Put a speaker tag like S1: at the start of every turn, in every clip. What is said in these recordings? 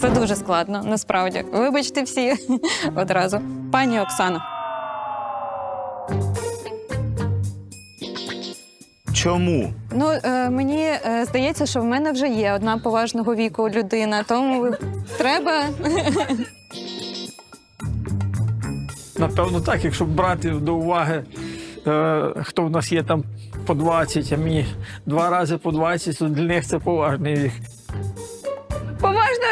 S1: Це дуже складно, насправді. Вибачте всі одразу. Пані Оксано.
S2: Чому?
S1: Ну, е, мені е, здається, що в мене вже є одна поважного віку людина, тому треба.
S3: Напевно, так, якщо брати до уваги, е, хто в нас є там по 20, а мені два рази по 20, то для них це поважний вік.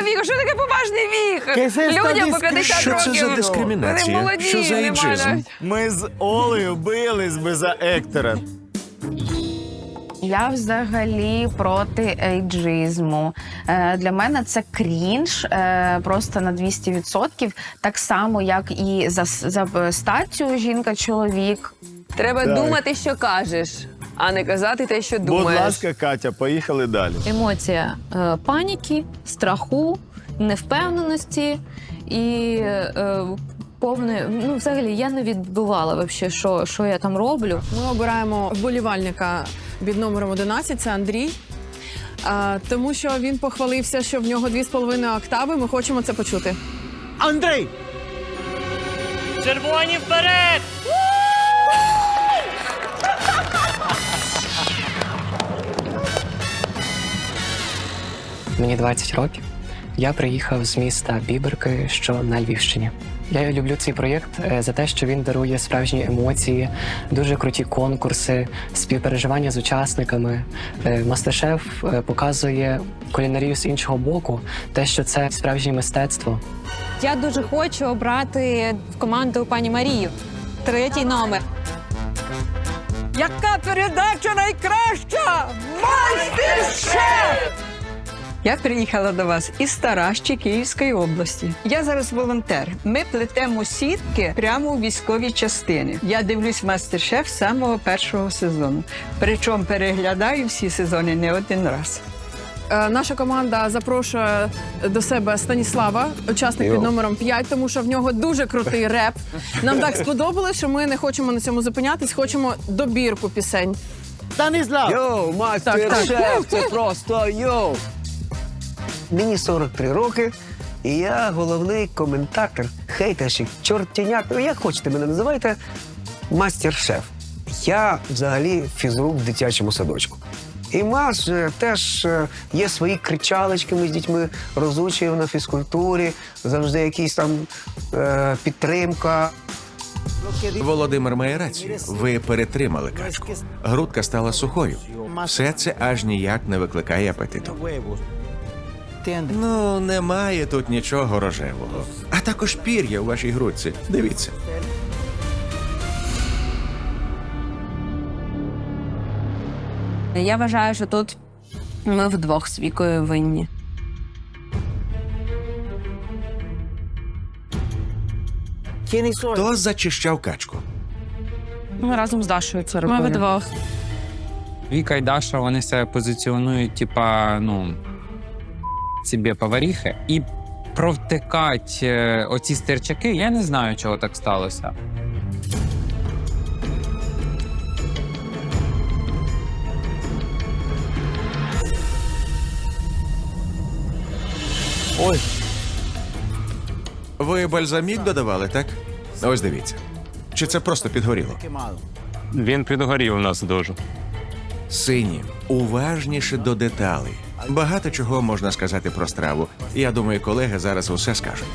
S4: Поважного віку. Що таке поважний вік? Людям по 50
S5: Що
S4: років.
S5: це за дискримінація?
S4: Вони молоді,
S5: Що за
S4: вони
S5: ейджизм?
S4: мають.
S2: Ми з Олею бились би за Ектора.
S6: Я взагалі проти ейджизму. Е, для мене це крінж е, просто на 200%. Так само, як і за, с- за статтю жінка-чоловік.
S4: Треба
S2: Так.
S4: думати, що кажеш, а не казати те, що думаєш.
S2: Будь ласка, Катя, поїхали далі.
S1: Емоція е, паніки, страху, невпевненості і е, повної. Ну, взагалі, я не відбувала вообще, що, що я там роблю.
S7: Ми обираємо вболівальника під номером 11, це Андрій. А, тому що він похвалився, що в нього дві з половиною октави. Ми хочемо це почути.
S3: Андрій!
S8: Червоні вперед!
S9: Мені 20 років. Я приїхав з міста Біберки, що на Львівщині. Я люблю цей проєкт е, за те, що він дарує справжні емоції, дуже круті конкурси, співпереживання з учасниками. Мастер-шеф показує кулінарію з іншого боку, те, що це справжнє мистецтво.
S1: Я дуже хочу обрати в команду пані Марію. Третій номер.
S7: Яка передача найкраща? Майстер-шеф!
S10: Я приїхала до вас із Таращі Київської області. Я зараз волонтер. Ми плетемо сітки прямо у військовій частини. Я дивлюсь мастер-шеф з самого першого сезону. Причому переглядаю всі сезони не один раз.
S7: Е, Наша команда запрошує до себе Станіслава, учасник під номером 5, тому що в нього дуже крутий реп. Нам так сподобалось, що ми не хочемо на цьому зупинятись, хочемо добірку пісень.
S11: Йоу, мастер-шеф, це просто йоу. Мені 43 роки, і я головний коментатор, хейтерщик, чортінят, ну як хочете мене називайте, мастер-шеф. Я взагалі фізрук в дитячому садочку. І нас теж е, є свої кричалочки, ми з дітьми розучуємо на фізкультурі, завжди якісь там е, підтримка.
S5: Володимир має рацію. Ви перетримали качку. Грудка стала сухою. Все це аж ніяк не викликає апетиту. Ну, немає тут нічого рожевого. А також пір'я у вашій грудці. Дивіться.
S4: Я вважаю, що тут ми вдвох з вікою винні.
S5: Хто зачищав качку?
S6: Ми разом з Дашою це
S1: Ми вдвох.
S8: Віка і Даша вони себе позиціонують, типа, ну собі поваріхи, і провтикать е, оці стерчаки. Я не знаю, чого так сталося. Ой.
S5: Ви бальзамік додавали, так? Ось дивіться. Чи це просто підгоріло?
S8: Він підгорів у нас дуже.
S5: Сині, уважніше до деталей. Багато чого можна сказати про страву. Я думаю, колеги зараз усе скажуть.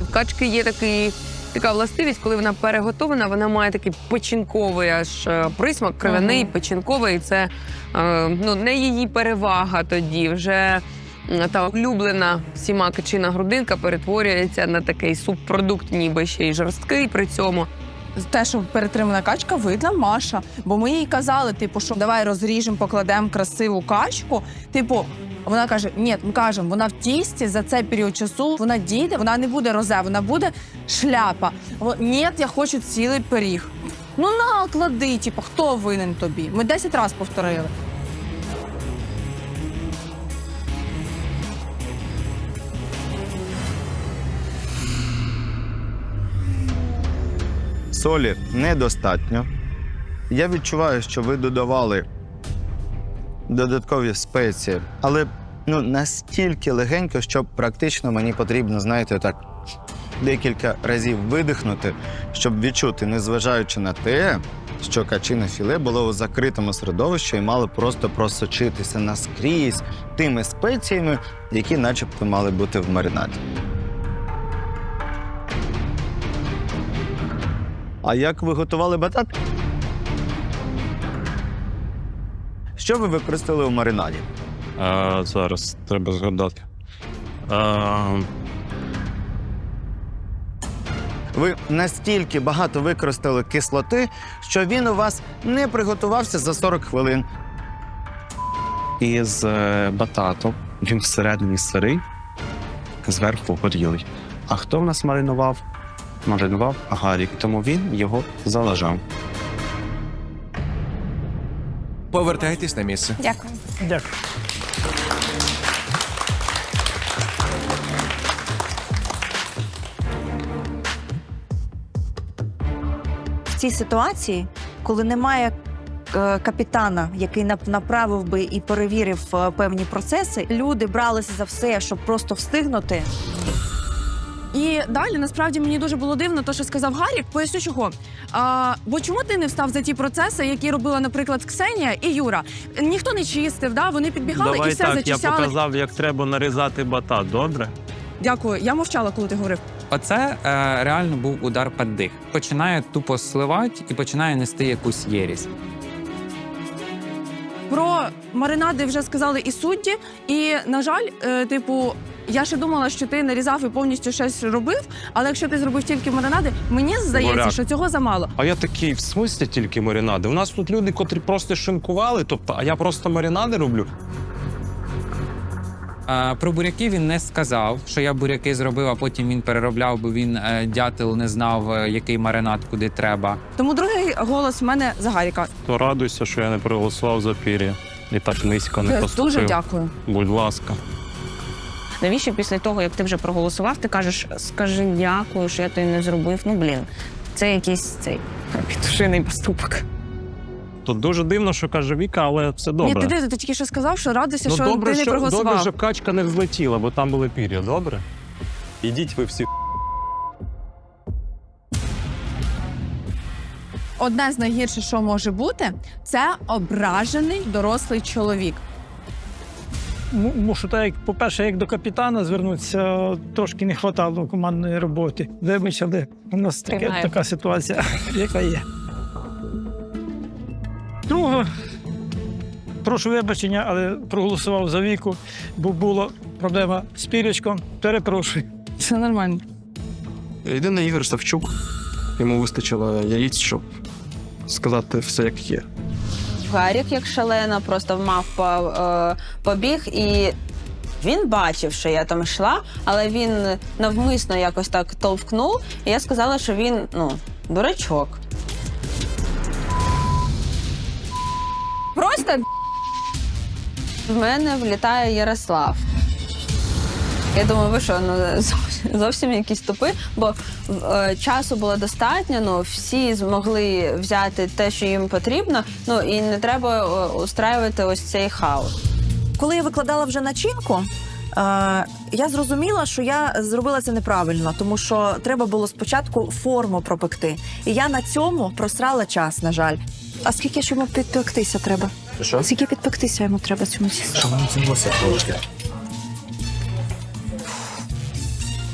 S4: В качки є такий. Така властивість, коли вона переготовлена, вона має такий печінковий аж е, присмак, кровяний, печінковий. Це е, ну, не її перевага тоді. Вже та улюблена всіма качина грудинка перетворюється на такий субпродукт, ніби ще й жорсткий при цьому.
S6: Те, що перетримана качка, видна Маша. Бо ми їй казали, типу, що давай розріжемо, покладемо красиву качку. Типу, вона каже: ні, ми кажемо, вона в тісті за цей період часу вона дійде, вона не буде розе, вона буде шляпа. Ні, я хочу цілий пиріг. Ну на, клади, типу, хто винен тобі? Ми 10 разів повторили.
S2: Солі недостатньо. Я відчуваю, що ви додавали додаткові спеції, але ну, настільки легенько, що практично мені потрібно, знаєте, так декілька разів видихнути, щоб відчути, незважаючи на те, що качине філе було у закритому середовищі і мало просто просочитися наскрізь тими спеціями, які начебто мали бути в маринаді. А як ви готували батат? Що ви використали у маринаді?
S12: А, зараз треба згадати. А,
S2: Ви настільки багато використали кислоти, що він у вас не приготувався за 40 хвилин.
S12: із е, бататом. Він всередині сирий, зверху горілий. А хто в нас маринував? Маринував Гарік, тому він його залежав.
S5: Повертайтесь на місце.
S6: Дякую.
S3: Дякую.
S13: в цій ситуації, коли немає е, капітана, який нап- направив би і перевірив е, певні процеси, люди бралися за все, щоб просто встигнути.
S6: І далі насправді мені дуже було дивно, то що сказав Гарік. Поясню чого. А, бо чому ти не встав за ті процеси, які робила, наприклад, Ксенія і Юра? Ніхто не чистив, да? вони підбігали і все зачищали.
S12: як треба нарізати батат, добре?
S6: Дякую. Я мовчала, коли ти говорив.
S8: Оце е, реально був удар під дих. Починає тупо сливати і починає нести якусь єрість.
S6: Про маринади вже сказали і судді. І на жаль, е, типу, я ще думала, що ти нарізав і повністю щось робив. Але якщо ти зробив тільки маринади, мені здається,
S12: Варяг.
S6: що цього замало.
S12: А я такий, в смислі тільки маринади. У нас тут люди, котрі просто шинкували, тобто, а я просто маринади роблю.
S8: Е, про буряки він не сказав, що я буряки зробив, а потім він переробляв, бо він е, дятел не знав, е, який маринад куди треба.
S6: Тому другий голос в мене за Гаріка.
S12: То радуйся, що я не проголосував за пір'я. І так низько не
S6: Я
S12: поступив.
S6: дуже дякую.
S12: Будь ласка.
S14: Навіщо після того, як ти вже проголосував, ти кажеш, скажи дякую, що я тобі не зробив. Ну блін, це якийсь цей петушиний поступок.
S12: Тут дуже дивно, що каже Віка, але все добре.
S6: Ні, ти, ти, ти тільки що сказав, що радуйся,
S12: ну,
S6: що
S12: добре,
S6: ти не
S12: що,
S6: проголосував.
S12: добре, що качка не взлетіла, бо там були пір'я, добре? Ідіть ви всі.
S6: Одне з найгірших, що може бути, це ображений дорослий чоловік.
S3: Мушу так, як, по-перше, як до капітана звернутися, трошки не вистачало командної роботи. Вибач, але у нас таке, така ситуація, яка є. Друге, прошу вибачення, але проголосував за віку, бо була проблема з пірячком. Перепрошую.
S6: Все нормально.
S12: Єдиний Ігор Савчук. Йому вистачило яїць, щоб сказати все, як є.
S14: Гарік, як шалена, просто мав по, е, побіг і. Він бачив, що я там йшла, але він навмисно якось так товкнув, і я сказала, що він ну, дурачок. Просто в мене влітає Ярослав. Я думаю, ви що, ну зовсім- зовсім якісь тупи, бо е, часу було достатньо, ну всі змогли взяти те, що їм потрібно. Ну і не треба е, устраювати ось цей хаос.
S13: Коли я викладала вже начинку, е, я зрозуміла, що я зробила це неправильно, тому що треба було спочатку форму пропекти. І я на цьому просрала час, на жаль. А скільки ж йому підпектися треба?
S11: Що?
S13: Скільки підпектися йому треба цьому тісту?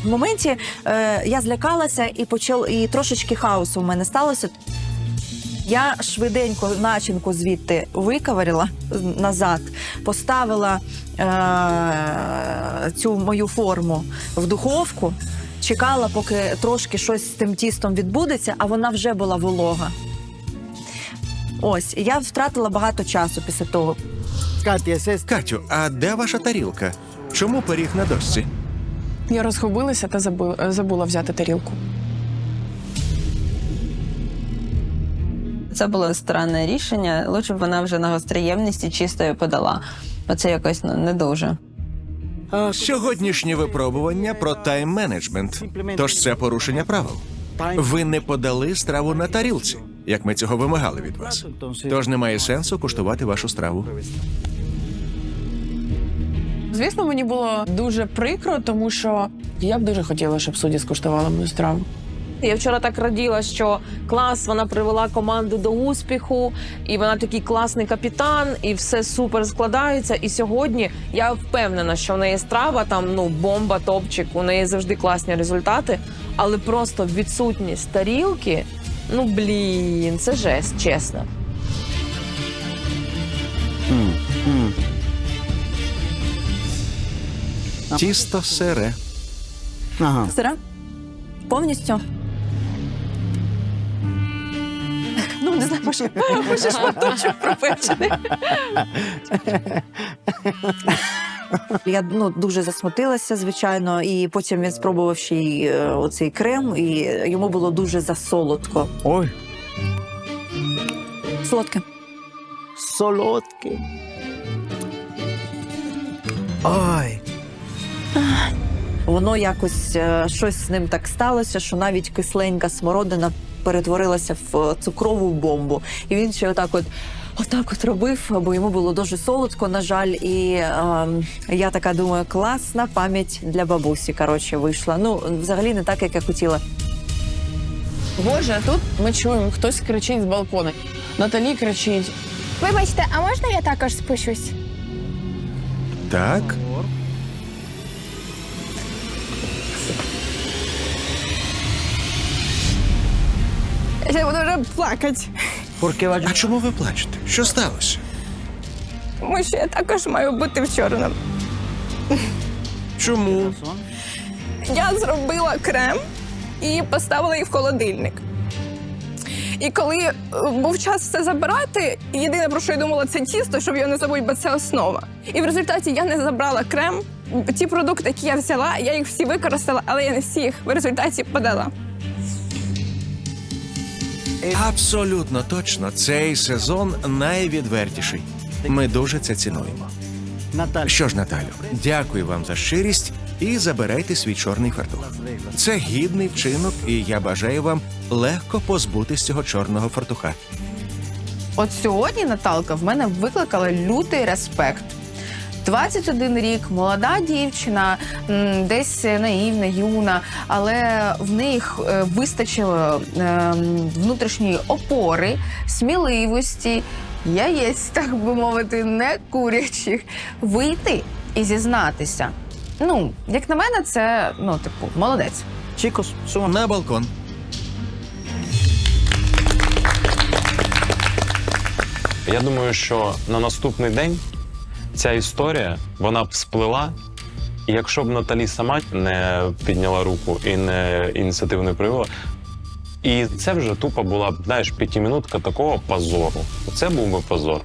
S13: В моменті е, я злякалася і почав, і трошечки хаосу в мене сталося. Я швиденько начинку звідти виковарила назад, поставила е, цю мою форму в духовку, чекала, поки трошки щось з тим тістом відбудеться, а вона вже була волога. Ось, і я втратила багато часу після того.
S5: Катю, а де ваша тарілка? Чому пиріг на дошці?
S7: Я розгубилася та забула, забула взяти тарілку.
S14: Це було странне рішення. Лучше б вона вже на гостроємності чистою подала. Оце якось ну, не дуже.
S5: Сьогоднішнє випробування про тайм-менеджмент. Тож це порушення правил. Ви не подали страву на тарілці, як ми цього вимагали від вас. Тож немає сенсу куштувати вашу страву.
S7: Звісно, мені було дуже прикро, тому що я б дуже хотіла, щоб судді скуштували мою страву.
S15: Я вчора так раділа, що клас вона привела команду до успіху, і вона такий класний капітан, і все супер складається. І сьогодні я впевнена, що в неї страва там ну бомба, топчик. У неї завжди класні результати, але просто відсутність тарілки. Ну блін, це жесть, чесно.
S5: Тісто сире.
S2: Ага.
S13: Сира? Повністю? Ну, не знаю, може, може шматочок пропечений. Я ну, дуже засмутилася, звичайно, і потім він спробував ще й е, оцей крем, і йому було дуже засолодко.
S2: Ой,
S13: Солодке.
S11: Солодкий. Ой.
S13: Воно якось е, щось з ним так сталося, що навіть кисленька смородина перетворилася в е, цукрову бомбу. І він ще отак от. Отак от робив, бо йому було дуже солодко, на жаль, і ем, я така думаю, класна пам'ять для бабусі. Коротше, вийшла. Ну, взагалі не так, як я хотіла.
S7: Боже, тут ми чуємо, хтось кричить з балкона. Наталі кричить:
S16: Вибачте, а можна я також спущусь?
S5: Так.
S16: Я буду вже плакати,
S5: А чому ви плачете? Що сталося?
S16: тому що я також маю бути в чорному.
S5: Чому?
S16: Я зробила крем і поставила їх в холодильник. І коли е, був час все забирати, єдине про що я думала, це тісто, щоб його не забути, бо це основа. І в результаті я не забрала крем. Ті продукти, які я взяла, я їх всі використала, але я не всі їх в результаті подала.
S5: Абсолютно точно, цей сезон найвідвертіший. Ми дуже це цінуємо. Що ж, Наталю, дякую вам за щирість і забирайте свій чорний фартух. Це гідний вчинок, і я бажаю вам легко позбутись цього чорного фартуха.
S6: От сьогодні Наталка в мене викликала лютий респект. 21 рік, молода дівчина, десь наївна, юна, але в них е, вистачило е, внутрішньої опори, сміливості, яєць, так би мовити, не курячих, вийти і зізнатися. Ну, як на мене, це ну, типу, молодець.
S11: Чікос,
S5: На балкон.
S17: Я думаю, що на наступний день ця історія вона б сплила. І якщо б Наталі сама не підняла руку і не ініціативу не проявила, і це вже тупо була б, знаєш, п'ятимінутка такого позору. Це був би позор.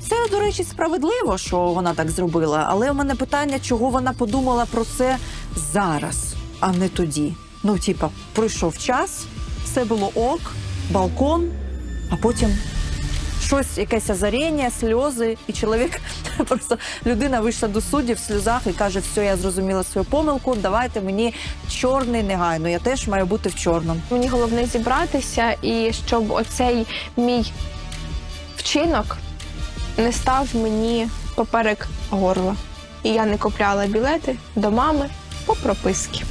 S13: Це, до речі, справедливо, що вона так зробила. Але у мене питання, чого вона подумала про це зараз, а не тоді. Ну, типа, пройшов час, все було ок, балкон, а потім щось, якесь озаріння, сльози, і чоловік просто людина вийшла до судді в сльозах і каже: все, я зрозуміла свою помилку, давайте мені чорний негайно. Я теж маю бути в чорному.
S16: Мені головне зібратися і щоб оцей мій вчинок не став мені поперек горла. І я не купляла білети до мами по прописки.